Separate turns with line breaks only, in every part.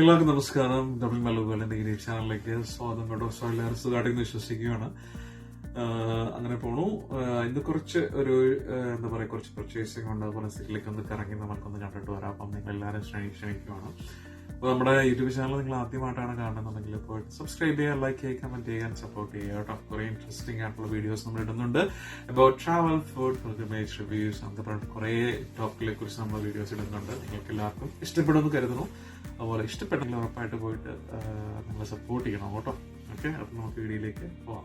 എല്ലാവർക്കും നമസ്കാരം. Double മലവുകളുടെ YouTube ചാനലിലേക്ക് സ്വാഗതം. കേട്ടോ. സോ എല്ലാവരും സുഖമായിട്ട് വിശ്വസിക്കുകയാണ്. അങ്ങനെ പോണു. ഇന്ന് കുറച്ച് ഒരു എന്താ പറയുക കുറച്ച് പർച്ചേസിംഗ് ഉണ്ട്. അതുപോലെ സിറ്റിലേക്ക് ഒന്ന് കറങ്ങി നമുക്കൊന്ന് കണ്ടിട്ട് വരാം. അപ്പം നിങ്ങൾ എല്ലാവരും ക്ഷണി ക്ഷണിക്കുകയാണ് അപ്പോൾ നമ്മുടെ യൂട്യൂബ് ചാനൽ നിങ്ങൾ ആദ്യമായിട്ടാണ് കാണുന്നുണ്ടെങ്കിൽ ഇപ്പോൾ സബ്സ്ക്രൈബ് ചെയ്യുക ലൈക്ക് ചെയ്യുക കമന്റ് ചെയ്യുക സപ്പോർട്ട് ചെയ്യുക കേട്ടോ. കുറേ ഇൻട്രസ്റ്റിംഗ് ആയിട്ടുള്ള വീഡിയോസ് നമ്മൾ ഇടുന്നുണ്ട്. അപ്പോൾ ട്രാവൽ ഫുഡ് ഫിൽമേജ് റിവ്യൂസ് അങ്ങനത്തെ കുറേ ടോപ്പിലെ കുറിച്ച് നമ്മൾ വീഡിയോസ് ഇടുന്നുണ്ട്. നിങ്ങൾക്ക് എല്ലാവർക്കും ഇഷ്ടപ്പെടുമെന്ന് കരുതുന്നു. അതുപോലെ ഇഷ്ടപ്പെട്ടെങ്കിൽ ഉറപ്പായിട്ട് പോയിട്ട് നിങ്ങളെ സപ്പോർട്ട് ചെയ്യണം കേട്ടോ. ഓക്കെ അപ്പം നമുക്ക് വീഡിയോയിലേക്ക് പോവാം.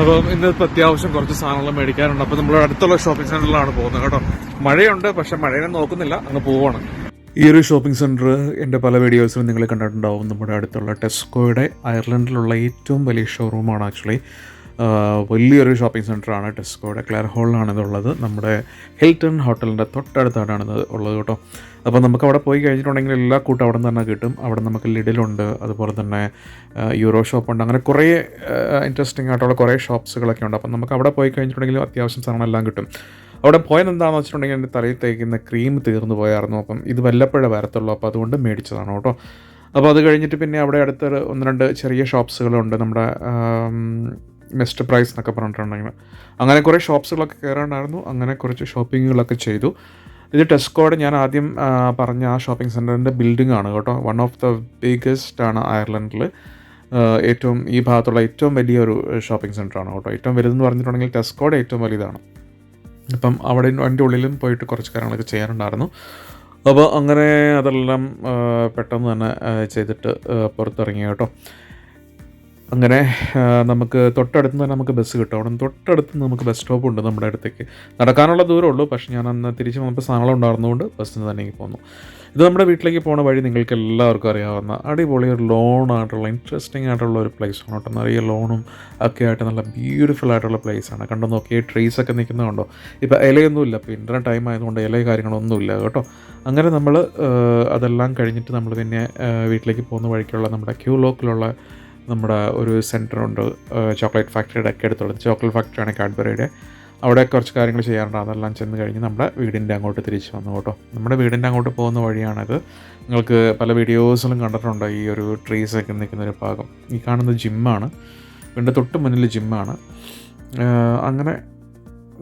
അപ്പം ഇന്നത്തെ അത്യാവശ്യം കുറച്ച് സാധനങ്ങൾ മേടിക്കാനുണ്ട്. അപ്പം നമ്മൾ അടുത്തുള്ള ഷോപ്പിംഗ് സെന്ററിലാണ് പോകുന്നത് കേട്ടോ. മഴയുണ്ട് പക്ഷെ മഴയെ നോക്കുന്നില്ല. അങ്ങ് പോവാണ്. ഈ ഒരു ഷോപ്പിംഗ് സെന്റർ എന്റെ പല വീഡിയോസിലും നിങ്ങൾ കണ്ടിട്ടുണ്ടാവും. നമ്മുടെ അടുത്തുള്ള ടെസ്കോയുടെ അയർലൻഡിലുള്ള ഏറ്റവും വലിയ ഷോറൂമാണ് ആക്ച്വലി വലിയൊരു ഷോപ്പിംഗ് സെന്ററാണ് ടെസ്കോയുടെ ക്ലെയർ ഹോളിലാണിതുള്ളത് നമ്മുടെ ഹിൽട്ടൺ ഹോട്ടലിന്റെ തൊട്ടടുത്താണിത് ഉള്ളത് കേട്ടോ. അപ്പോൾ നമുക്ക് അവിടെ പോയി കഴിഞ്ഞിട്ടുണ്ടെങ്കിൽ എല്ലാ കൂട്ടും അവിടെ നിന്ന് തന്നെ കിട്ടും. അവിടെ നമുക്ക് ലിഡിലുണ്ട് അതുപോലെ തന്നെ യൂറോ ഷോപ്പുണ്ട് അങ്ങനെ കുറേ ഇൻട്രസ്റ്റിംഗ് ആയിട്ടുള്ള കുറേ ഷോപ്സുകളൊക്കെ ഉണ്ട്. അപ്പം നമുക്ക് അവിടെ പോയി കഴിഞ്ഞിട്ടുണ്ടെങ്കിൽ അത്യാവശ്യം സാധനങ്ങളെല്ലാം കിട്ടും. അവിടെ പോയത് എന്താണെന്ന് വെച്ചിട്ടുണ്ടെങ്കിൽ എന്റെ തലയിൽ തേക്കുന്ന ക്രീം തീർന്നു പോയായിരുന്നു. അപ്പം ഇത് വല്ലപ്പോഴേ വരത്തുള്ളൂ. അപ്പോൾ അതുകൊണ്ട് മേടിച്ചതാണ് കേട്ടോ. അപ്പോൾ അത് കഴിഞ്ഞിട്ട് പിന്നെ അവിടെ അടുത്തൊരു ഒന്ന് രണ്ട് ചെറിയ ഷോപ്സുകളുണ്ട് നമ്മുടെ മെസ്റ്റ് പ്രൈസ് എന്നൊക്കെ പറഞ്ഞിട്ടുണ്ടെങ്കിൽ. അങ്ങനെ കുറേ ഷോപ്സുകളൊക്കെ കയറാണ്ടായിരുന്നു അങ്ങനെ കുറച്ച് ഷോപ്പിങ്ങുകളൊക്കെ ചെയ്തു. ഇത് ടെസ്കോയുടെ ഞാൻ ആദ്യം പറഞ്ഞ ആ ഷോപ്പിംഗ് സെന്ററിന്റെ ബിൽഡിംഗ് ആണ് കേട്ടോ. വൺ ഓഫ് ദ ബിഗ്ഗസ്റ്റ് ആണ് അയർലൻഡിൽ ഏറ്റവും ഈ ഭാഗത്തുള്ള ഏറ്റവും വലിയ ഒരു ഷോപ്പിംഗ് സെന്ററാണ് കേട്ടോ. ഏറ്റവും വലുതെന്ന് പറഞ്ഞിട്ടുണ്ടെങ്കിൽ ടെസ്കോയുടെ ഏറ്റവും വലുതാണ്. അപ്പം അവിടെ അതിന്റെ ഉള്ളിലും പോയിട്ട് കുറച്ച് കാര്യങ്ങളൊക്കെ ചെയ്യാറുണ്ടായിരുന്നു അപ്പോൾ അങ്ങനെ അതെല്ലാം പെട്ടെന്ന് തന്നെ ചെയ്തിട്ട് പുറത്തിറങ്ങി കേട്ടോ. അങ്ങനെ നമുക്ക് തൊട്ടടുത്ത് തന്നെ നമുക്ക് ബസ് കിട്ടും. അവിടെ തൊട്ടടുത്ത് നമുക്ക് ബസ് സ്റ്റോപ്പ് ഉണ്ട് നമ്മുടെ അടുത്തേക്ക്. നടക്കാനുള്ള ദൂരമേ ഉള്ളൂ. പക്ഷേ ഞാൻ അന്ന് തിരിച്ച് വന്നപ്പോൾ സാധനങ്ങൾ ഉണ്ടായിരുന്നുകൊണ്ട് ബസ്സിന് തന്നെ പോന്നു. ഇത് നമ്മുടെ വീട്ടിലേക്ക് പോണ വഴി നിങ്ങൾക്ക് എല്ലാവർക്കും അറിയാവുന്ന അടിപൊളി ഒരു ലോൺ ആയിട്ടുള്ള ഇൻട്രസ്റ്റിംഗ് ആയിട്ടുള്ള ഒരു പ്ലേസ് ആണ് കേട്ടോ. നിറയെ ലോണും ഒക്കെ ആയിട്ട് നല്ല ബ്യൂട്ടിഫുൾ ആയിട്ടുള്ള പ്ലേസ് ആണ്. കണ്ടു നോക്കിയേ ട്രീസ് ഒക്കെ നിൽക്കുന്നതുണ്ടോ ഇപ്പോൾ ഇലയൊന്നുമില്ല. ഇപ്പോൾ ഇന്റർനെറ്റ് ടൈം ആയതുകൊണ്ട് ഇല കാര്യങ്ങളൊന്നുമില്ല കേട്ടോ. അങ്ങനെ നമ്മൾ അതെല്ലാം കഴിഞ്ഞിട്ട് നമ്മൾ പിന്നെ വീട്ടിലേക്ക് പോകുന്ന വഴിക്കുള്ള നമ്മുടെ ക്യൂ ലോക്കിലുള്ള നമ്മുടെ ഒരു സെന്ററുണ്ട് ചോക്ലേറ്റ് ഫാക്ടറിയുടെ ഒക്കെ അടുത്തുള്ളത്. ചോക്ലേറ്റ് ഫാക്ടറിയാണ് കാഡ്ബറിയുടെ അവിടെ കുറച്ച് കാര്യങ്ങൾ ചെയ്യാറുണ്ട് അതെല്ലാം ചെന്ന് കഴിഞ്ഞ് നമ്മുടെ വീടിന്റെ അങ്ങോട്ട് തിരിച്ച് വന്നു കേട്ടോ. നമ്മുടെ വീടിന്റെ അങ്ങോട്ട് പോകുന്ന വഴിയാണത്. നിങ്ങൾക്ക് പല വീഡിയോസിലും കണ്ടിട്ടുണ്ട് ഈ ഒരു ട്രീസ് ഒക്കെ നിൽക്കുന്ന ഒരു ഭാഗം. ഈ കാണുന്നത് ജിമ്മാണ് വീടിന്റെ തൊട്ട് മുന്നിൽ ജിമ്മാണ് അങ്ങനെ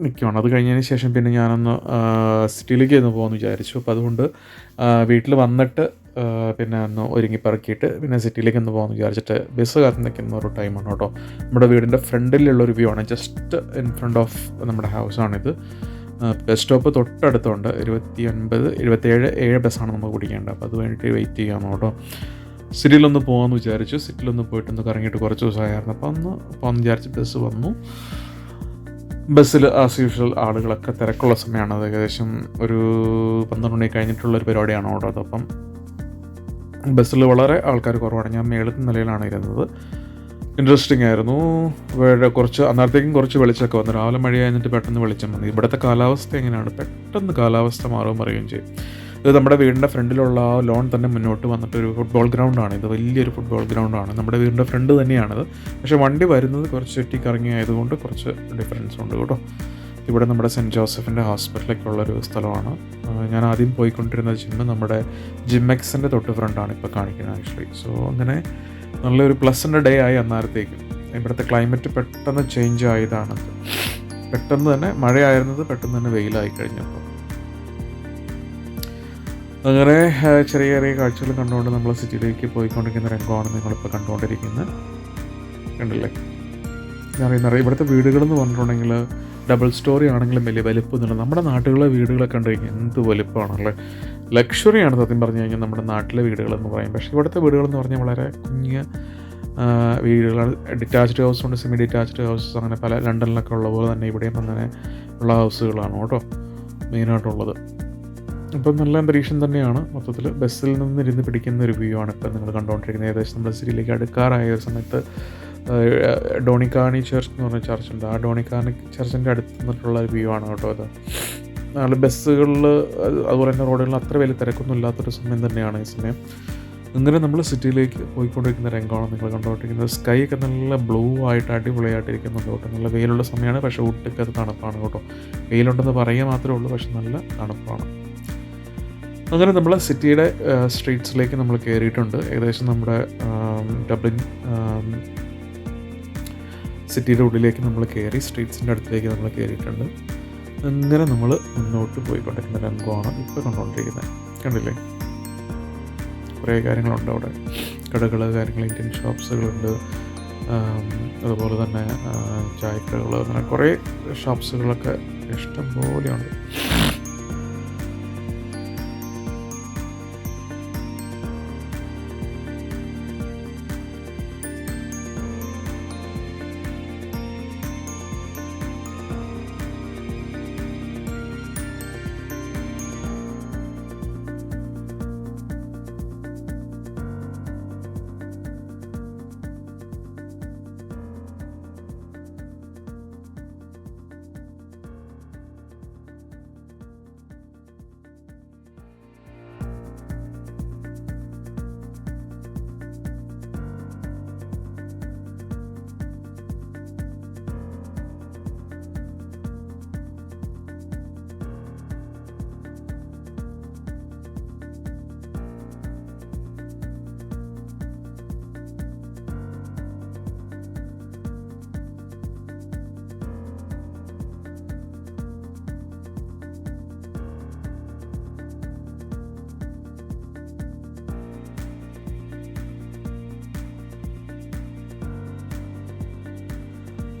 നിൽക്കുവാണ്. അത് കഴിഞ്ഞതിന് ശേഷം പിന്നെ ഞാനൊന്ന് സിറ്റിയിലേക്ക് ഒന്ന് പോകുമെന്ന് വിചാരിച്ചു. അപ്പോൾ അതുകൊണ്ട് വീട്ടിൽ വന്നിട്ട് പിന്നെ ഒന്ന് ഒരുങ്ങി പറക്കിയിട്ട് പിന്നെ സിറ്റിയിലേക്ക് ഒന്ന് പോകാമെന്ന് വിചാരിച്ചിട്ട് ബസ് കാത്ത് നിൽക്കുന്ന ഒരു ടൈമാണ് കേട്ടോ. നമ്മുടെ വീടിന്റെ ഫ്രണ്ടിലുള്ള ഒരു വ്യൂ ആണ്. ജസ്റ്റ് ഇൻ ഫ്രണ്ട് ഓഫ് നമ്മുടെ ഹൗസാണിത് ബസ് സ്റ്റോപ്പ് തൊട്ടടുത്തുണ്ട്. ഇരുപത്തി ഒൻപത് ഇരുപത്തേഴ് ഏഴ് ബസ്സാണ് നമുക്ക് പിടിക്കേണ്ടത്. അപ്പോൾ അത് വേണ്ടിയിട്ട് വെയിറ്റ് ചെയ്യാമെന്ന് കേട്ടോ. സിറ്റിയിലൊന്ന് പോകാമെന്ന് വിചാരിച്ചു. സിറ്റിയിലൊന്ന് പോയിട്ടൊന്ന് കറങ്ങിയിട്ട് കുറച്ച് ദിവസമായിരുന്നു. അപ്പോൾ ഒന്ന് പോകാമെന്ന് വിചാരിച്ച് ബസ് വന്നു. ബസ്സിൽ ആസ് യൂഷ്വൽ ആളുകളൊക്കെ തിരക്കുള്ള സമയമാണ്. അത് ഏകദേശം ഒരു പന്ത്രണ്ട് മണി കഴിഞ്ഞിട്ടുള്ള ഒരു പരിപാടിയാണ് ഓട്ടോ അതപ്പം ബസ്സിൽ വളരെ ആൾക്കാർ കുറവാണ്. ഞാൻ മേളത്തെ നിലയിലാണ് ഇരുന്നത്. ഇൻട്രസ്റ്റിംഗ് ആയിരുന്നു. വേറെ കുറച്ച് അന്നേരത്തേക്കും കുറച്ച് വെളിച്ചമൊക്കെ വന്നു. രാവിലെ മഴ കഴിഞ്ഞിട്ട് പെട്ടെന്ന് വെളിച്ചം വന്നു. ഇവിടുത്തെ കാലാവസ്ഥ എങ്ങനെയാണ്? പെട്ടെന്ന് കാലാവസ്ഥ മാറുകയും മറിയുകയും ചെയ്യും. ഇത് നമ്മുടെ വീടിന്റെ ഫ്രണ്ടിലുള്ള ആ ലോൺ തന്നെ മുന്നോട്ട് വന്നിട്ട് ഒരു ഫുട്ബോൾ ഗ്രൗണ്ടാണ് ഇത് വലിയൊരു ഫുട്ബോൾ ഗ്രൗണ്ടാണ് നമ്മുടെ വീടിന്റെ ഫ്രണ്ട് തന്നെയാണിത്. പക്ഷേ വണ്ടി വരുന്നത് കുറച്ച് ചുറ്റിക്കറങ്ങി ആയതുകൊണ്ട് കുറച്ച് ഡിഫറൻസ് ഉണ്ട് കേട്ടോ. ഇവിടെ നമ്മുടെ സെന്റ് ജോസഫിന്റെ ഹോസ്പിറ്റലൊക്കെ ഉള്ളൊരു സ്ഥലമാണ് ഞാൻ ആദ്യം പോയിക്കൊണ്ടിരുന്ന ജിമ്മ് നമ്മുടെ ജിമ്മെക്സിന്റെ തൊട്ട് ഫ്രണ്ടാണ് ഇപ്പോൾ കാണിക്കുന്നത് ആക്ച്വലി സോ അങ്ങനെ നല്ലൊരു പ്ലസന്റ് ഡേ ആയി അന്നേരത്തേക്ക്. ഇവിടുത്തെ ക്ലൈമറ്റ് പെട്ടെന്ന് ചേഞ്ച് ആയതാണ്. പെട്ടെന്ന് തന്നെ മഴയായിരുന്നത് പെട്ടെന്ന് തന്നെ വെയിലായി കഴിഞ്ഞപ്പോൾ. അങ്ങനെ ചെറിയ ചെറിയ കാഴ്ചകൾ കണ്ടുകൊണ്ട് നമ്മൾ സിറ്റിയിലേക്ക് പോയിക്കൊണ്ടിരിക്കുന്ന രംഗമാണ് നിങ്ങളിപ്പോൾ കണ്ടുകൊണ്ടിരിക്കുന്നത്. കണ്ടില്ലേ? നിറയെ ഇവിടുത്തെ വീടുകളെന്ന് പറഞ്ഞിട്ടുണ്ടെങ്കിൽ ഡബിൾ സ്റ്റോറി ആണെങ്കിലും വലിയ വലിപ്പമൊന്നുമില്ല. നമ്മുടെ നാട്ടിലുള്ള വീടുകളൊക്കെ കണ്ടു കഴിഞ്ഞാൽ എന്ത് വലിപ്പമാണല്ലേ? ലക്ഷറിയാണ് സത്യം പറഞ്ഞു കഴിഞ്ഞാൽ നമ്മുടെ നാട്ടിലെ വീടുകളെന്ന് പറയും പക്ഷേ ഇവിടുത്തെ വീടുകളെന്ന് പറഞ്ഞാൽ വളരെ കുഞ്ഞ് വീടുകളാണ്. ഡിറ്റാച്ച്ഡ് ഹൗസ് ഉണ്ട് സെമി ഡിറ്റാച്ച്ഡ് ഹൗസസ് അങ്ങനെ പല ലണ്ടനിലൊക്കെ ഉള്ള പോലെ തന്നെ ഇവിടെയും അങ്ങനെ ഉള്ള ഹൗസുകളാണ് കേട്ടോ മെയിനായിട്ടുള്ളത് ഇപ്പം നല്ല അന്തരീക്ഷം തന്നെയാണ്. മൊത്തത്തിൽ ബസ്സിൽ നിന്ന് ഇരുന്ന് പിടിക്കുന്ന ഒരു വ്യൂ ആണ് ഇപ്പം നിങ്ങൾ കണ്ടുകൊണ്ടിരിക്കുന്നത്. ഏകദേശം നമ്മുടെ സിറ്റിയിലേക്ക് അടുക്കാറായ ഒരു സമയത്ത് ഡോണിക്കാണി ചർച്ച് എന്ന് പറഞ്ഞ ചർച്ചുണ്ട് ആ ഡോണിക്കാണി ചർച്ചിന്റെ അടുത്ത് നിന്നിട്ടുള്ള ഒരു വ്യൂ ആണ് കേട്ടോ അത്. നാല് ബസ്സുകളിൽ അതുപോലെ തന്നെ റോഡുകളിൽ അത്ര വലിയ തിരക്കൊന്നും ഇല്ലാത്തൊരു സമയം തന്നെയാണ് ഈ സമയം. അങ്ങനെ നമ്മൾ സിറ്റിയിലേക്ക് പോയിക്കൊണ്ടിരിക്കുന്ന രംഗമാണ് നിങ്ങൾ കണ്ടുകൊണ്ടിരിക്കുന്നത്. സ്കൈ ഒക്കെ നല്ല ബ്ലൂ ആയിട്ട് അടിപൊളിയായിട്ടിരിക്കുന്നുണ്ട് കേട്ടോ. നല്ല വെയിലുള്ള സമയമാണ് പക്ഷേ ഊട്ടിക്ക് അത് തണുപ്പാണ് കേട്ടോ. വെയിലുണ്ടെന്ന് പറയുക മാത്രമേ ഉള്ളൂ പക്ഷെ നല്ല തണുപ്പാണ്. അങ്ങനെ നമ്മൾ സിറ്റിയുടെ സ്ട്രീറ്റ്സിലേക്ക് നമ്മൾ കയറിയിട്ടുണ്ട് ഏകദേശം നമ്മുടെ ഡബ്ലിൻ സിറ്റിയുടെ ഉള്ളിലേക്ക് നമ്മൾ കയറി സ്ട്രീറ്റ്സിന്റെ അടുത്തേക്ക് നമ്മൾ കയറിയിട്ടുണ്ട്. അങ്ങനെ നമ്മൾ മുന്നോട്ട് പോയിക്കൊണ്ടിരിക്കുന്ന രംഗമാണ് ഇപ്പോൾ കണ്ടുകൊണ്ടിരിക്കുന്നത്. കണ്ടില്ലേ? കുറേ കാര്യങ്ങളുണ്ട് അവിടെ. കടകൾ കാര്യങ്ങൾ ഇന്ത്യൻ ഷോപ്സുകളുണ്ട്. അതുപോലെ തന്നെ ചായക്കടകൾ അങ്ങനെ കുറേ ഷോപ്സുകളൊക്കെ ഇഷ്ടം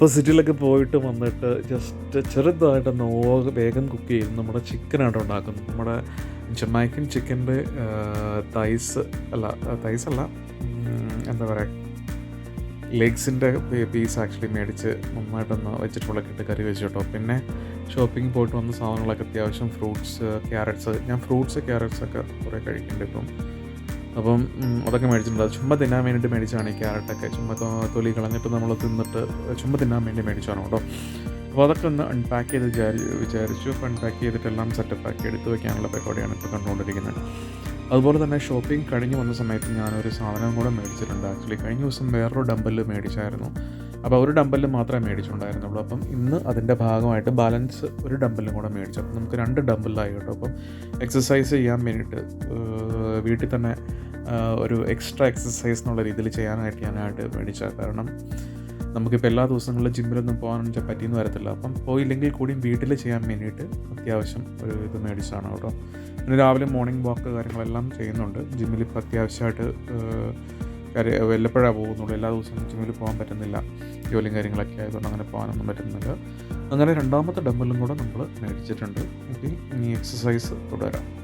പോലെയുണ്ട് സിറ്റിയിലൊക്കെ പോയിട്ട് വന്നിട്ട് ജസ്റ്റ് ചെറുതായിട്ട് നോ വേഗം കുക്ക് ചെയ്ത് നമ്മുടെ ചിക്കനായിട്ട് ഉണ്ടാക്കുന്നത്. നമ്മുടെ ജമാക്കൻ ചിക്കന്റെ തൈസ് അല്ല തൈസ് അല്ല എന്താ പറയുക ലെഗ്സിന്റെ പീസ് ആക്ച്വലി മേടിച്ച് നന്നായിട്ടൊന്ന് വെജിറ്റബിളൊക്കെ ഇട്ട് കറി വെച്ച് കേട്ടോ. പിന്നെ ഷോപ്പിംഗ് പോയിട്ട് വന്ന സാധനങ്ങളൊക്കെ അത്യാവശ്യം ഫ്രൂട്ട്സ് ക്യാരറ്റ്സ് ഞാൻ ഫ്രൂട്ട്സ് ക്യാരറ്റ്സ് ഒക്കെ കുറേ കഴിക്കുന്നുണ്ട് ഇപ്പം. അപ്പം അതൊക്കെ മേടിച്ചിട്ടുണ്ട്. ചുമ്മാ തിന്നാൻ വേണ്ടിയിട്ട് മേടിച്ചാണ് ഈ ക്യാരറ്റൊക്കെ. ചുമ്മാ തൊലി കളഞ്ഞിട്ട് നമ്മൾ തിന്നിട്ട് ചുമ്മാ തിന്നാൻ വേണ്ടി മേടിച്ചാണ് കേട്ടോ. അപ്പോൾ അതൊക്കെ ഒന്ന് അൺപാക്ക് ചെയ്ത് വിചാരി വിചാരിച്ചു. അപ്പോൾ അൺപാക്ക് ചെയ്തിട്ടെല്ലാം സെറ്റപ്പ് ആക്കി എടുത്ത് വെക്കാനുള്ള പരിപാടിയാണ് ഇപ്പോൾ കണ്ടുകൊണ്ടിരിക്കുന്നത്. അതുപോലെ തന്നെ ഷോപ്പിംഗ് കഴിഞ്ഞ് വന്ന സമയത്ത് ഞാനൊരു സാധനം കൂടെ മേടിച്ചിട്ടുണ്ട്. ആക്ച്വലി കഴിഞ്ഞ ദിവസം വേറൊരു ഡമ്പൽ മേടിച്ചായിരുന്നു. അപ്പോൾ ഒരു ഡമ്പൽ മാത്രമേ മേടിച്ചിട്ടുണ്ടായിരുന്നുള്ളൂ അപ്പം ഇന്ന് അതിന്റെ ഭാഗമായിട്ട് ബാലൻസ് ഒരു ഡമ്പലും കൂടെ മേടിച്ചു. അപ്പം നമുക്ക് രണ്ട് ഡമ്പലായി കേട്ടോ. അപ്പം എക്സസൈസ് ചെയ്യാൻ വേണ്ടിയിട്ട് വീട്ടിൽ തന്നെ ഒരു എക്സ്ട്രാ എക്സസൈസ് എന്നുള്ള രീതിയിൽ ചെയ്യാനായിട്ട് ഞാനായിട്ട് മേടിച്ച കാരണം നമുക്കിപ്പോൾ എല്ലാ ദിവസങ്ങളിലും ജിമ്മിലൊന്നും പോകാനൊന്നും പറ്റിയെന്ന് വരത്തില്ല. അപ്പം പോയില്ലെങ്കിൽ കൂടിയും വീട്ടിൽ ചെയ്യാൻ വേണ്ടിയിട്ട് അത്യാവശ്യം ഒരു ഇത് മേടിച്ചതാണ് കേട്ടോ. പിന്നെ രാവിലെ മോർണിംഗ് വാക്ക് കാര്യങ്ങളെല്ലാം ചെയ്യുന്നുണ്ട്. ജിമ്മിൽ ഇപ്പോൾ അത്യാവശ്യമായിട്ട് കാര്യം വല്ലപ്പോഴാണ് പോകുന്നുള്ളൂ. എല്ലാ ദിവസവും ജിമ്മിൽ പോകാൻ പറ്റുന്നില്ല. ജോലിയും കാര്യങ്ങളൊക്കെ ആയതുകൊണ്ട് അങ്ങനെ പോകാനൊന്നും പറ്റുന്നില്ല. അങ്ങനെ രണ്ടാമത്തെ ഡമ്പലും കൂടെ നമ്മൾ മേടിച്ചിട്ടുണ്ട്. ഓക്കെ ഇനി എക്സസൈസ് തുടരാം